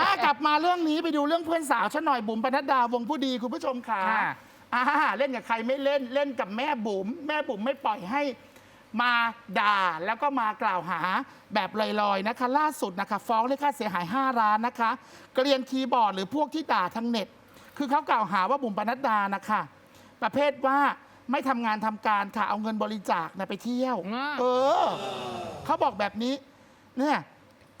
อะกลับมาเรื่องนี้ไปดูเรื่องเพื่อนสาวฉันหน่อยบุ๋มปนัดดาวงผู้ดีคุณผู้ชมค่ะค่ะ อ่าเล่นกับใครไม่เล่นเล่นกับแม่บุ๋มแม่บุ๋มไม่ปล่อยให้มาด่าแล้วก็มากล่าวหาแบบลอยๆนะคะ ล่าสุดนะคะ ฟ้องเรียกค่าเสียหาย 5 ล้านนะคะ เกรียนคีย์บอร์ดหรือพวกที่ด่าทางเน็ต คือเขากล่าวหาว่าบุ๋มปนัดดานะคะ ประเภทว่าไม่ทำงานทำการค่ะเอาเงินบริจาคนะไปเที่ยว อ่า เออเขาบอกแบบนี้ เนี่ย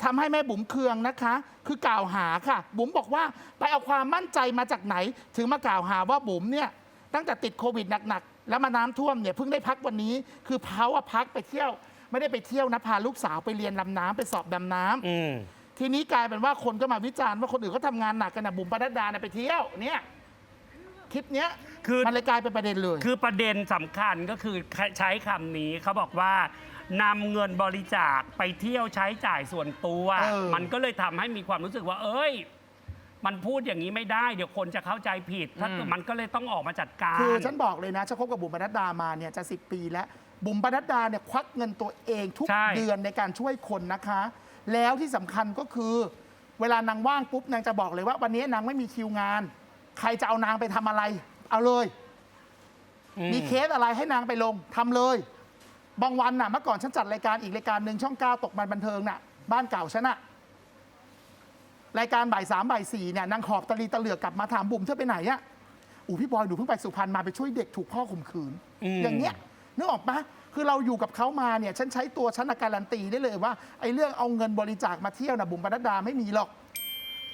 ทำให้แม่บุ๋มเคืองนะคะ คือกล่าวหาค่ะ บุ๋มบอกว่าไปเอาความมั่นใจมาจากไหน ถึงมากล่าวหาว่าบุ๋มเนี่ยตั้งแต่ติดโควิดหนักๆ แล้วมาน้ำท่วมเนี่ยเพิ่งได้พักวันนี้ คือเขาอะพักไปเที่ยว ไม่ได้ไปเที่ยวนะพาลูกสาวไปเรียนลำน้ำไปสอบดำน้ำอืม ทีนี้กลายเป็นว่าคนก็มาวิจารณ์ว่าคนอื่นเขาทำงานหนักกันนะบุ๋มปนัดดานะไปเที่ยวเนี่ย คลิปเนี้ยคือ มันเลยกลายเป็นประเด็นเลย คือประเด็นสำคัญก็คือใช้คำนี้เขาบอกว่านำเงินบริจาคไปเที่ยวใช้จ่ายส่วนตัว เออ มันก็เลยทำให้มีความรู้สึกว่า เอ้ย มันพูดอย่างนี้ไม่ได้ เดี๋ยวคนจะเข้าใจผิดถ้าอืม มันก็เลยต้องออกมาจัดการ คือฉันบอกเลยนะฉันคบกับบุ๋มปนัดดามาเนี่ยจะสิปีแล้ว บุ๋มปนัดดาเนี่ยควักเงินตัวเองทุกใช่ เดือนในการช่วยคนนะคะ แล้วที่สำคัญก็คือ เวลานางว่างปุ๊บนางจะบอกเลยว่าวันนี้นางไม่มีคิวงาน ใครจะเอานางไปทำอะไร เอาเลย อืมีเคสอะไรให้นางไปลงทำเลย บางวันน่ะเมื่อก่อนฉันจัดรายการอีกรายการหนึ่งช่องเก้าตกมันบันเทิงน่ะ บ้านเก่าฉันน่ะรายการบ่ายสามบ่ายสี่เนี่ยนางขอบตะลีตะเหลือกกลับมาถามบุ๋มเธอไปไหนอะอูพี่บอยหนูเพิ่งไปสุพรรณมาไปช่วยเด็กถูกพ่อข่มขืนมอย่างเงี้ยนึกออกปะคือเราอยู่กับเขามาเนี่ยฉันใช้ตัวฉันน่ะการันตีได้เลยว่าไอ้เรื่องเอาเงินบริจาคมาเที่ยวนะบุ๋มปนัดดาไม่มีหรอก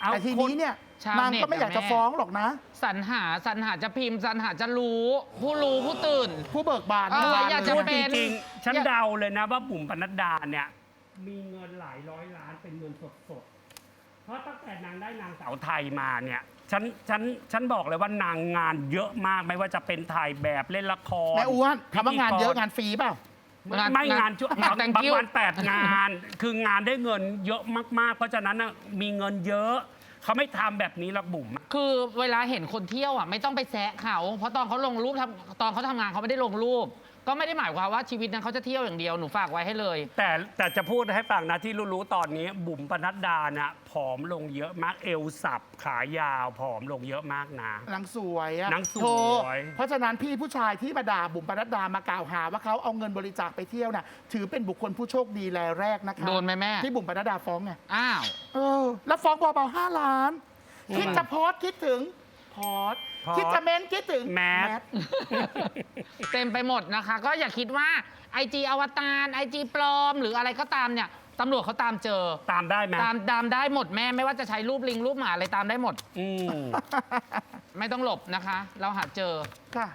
เอาแต่ทีนี้เนี่ยชาวนางเน็ตก็ไม่อยากจะอะแม่ ฟ้องหรอกนะ สรรหาสรรหาจะพิมพ์สรรหาจะรู้ ผู้รู้ผู้ตื่น ผู้เบิกบานเออเมื่วานอยากจะเลพูดยจเป็นริงๆ ฉันอย่าเดาเลยนะว่าบุ๋มปนัดดาเนี่ย มีเงินหลายร้อยล้านเป็นเงินสดๆเพราะตั้งแต่นางได้นางสาวไทยมาเนี่ย ฉันฉันฉันบอกเลยว่านางงานเยอะมากไม่ว่าจะเป็นถ่ายแบบเล่นละครแม่อ้วนคำว่างานเยอะพิธีกรงานฟรีเปล่าไม่ไม่งานช่วงงาน thank บาง you วันแปดงาน คืองานได้เงินเยอะมากๆ เพราะฉะนั้นน่ะมีเงินเยอะ เขาไม่ทำแบบนี้หรอกบุ๋มคือเวลาเห็นคนเที่ยวอะไม่ต้องไปแซะเขา เพราะตอนเขาลงรูปทำตอนเขาทำงานเขาไม่ได้ลงรูป ก็ไม่ได้หมายความว่าชีวิตนั้นเขาจะเที่ยวอย่างเดียวหนูฝากไว้ให้เลย แต่แต่จะพูดให้ฟังนะที่รู้ๆตอนนี้บุ๋มปนัดดาน่ะผอมลงเยอะมากเอวสับขายาวผอมลงเยอะมากนะ นางสวยอะนางสวย โธ่เพราะฉะนั้นพี่ผู้ชายที่มาด่าบุ๋มปนัดดามากล่าวหาว่าเขาเอาเงินบริจาคไปเที่ยวน่ะถือเป็นบุคคลผู้โชคดีรายแรกนะคะโดนไหมแม่ ที่บุ๋มปนัดดาฟ้องไงอ้าว เออ แล้วฟ้องเบาๆห้าล้าน คิดจะโพสต์คิดถึงโพสต์โพสต์คิดจะเม้นคิดถึงแมสทเต็มไปหมดนะคะ ก็อย่าคิดว่าไอจีอวตารไอจีปลอม หรืออะไรก็ตามเนี่ยตำรวจเขาตามเจอ ตามได้ไหมตามตามได้หมดแม่ไม่ว่าจะใช้รูปลิงรูปหมาอะไรตามได้หมด อืม ไม่ต้องหลบนะคะ เราหาเจอ ค่ะ